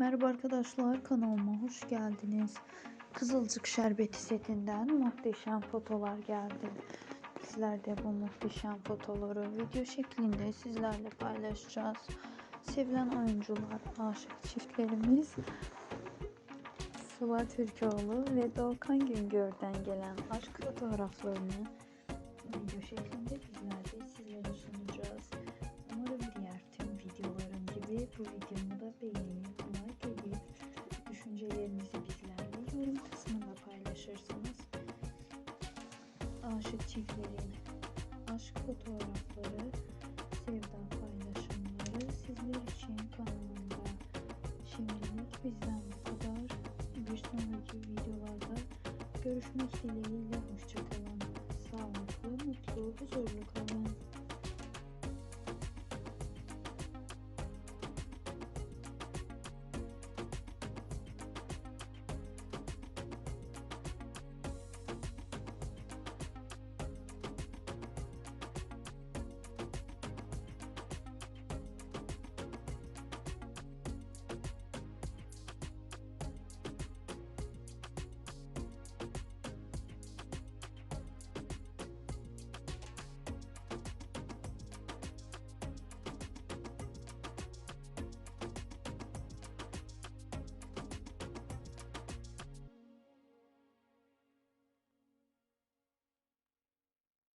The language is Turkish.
Merhaba arkadaşlar kanalıma hoş geldiniz. Kızılcık şerbeti setinden muhteşem fotolar geldi. Bizler de bu muhteşem fotoları video şeklinde sizlerle paylaşacağız. Sevilen oyuncular, aşık çiftlerimiz Sıla Türkoğlu ve Doğukan Güngör'den gelen aşk fotoğraflarını video şeklinde bizler de sizlere sunacağız. Umarım diğer tüm videolarım gibi bu videomu da beğenip Aşık çiftlerin aşk fotoğrafları, sevda paylaşımları sizler için kanalımda. Şimdilik bizden bu kadar. Bir sonraki videolarda görüşmek dileğiyle hoşçakalın. Sağlıklı, mutlu, huzurlu.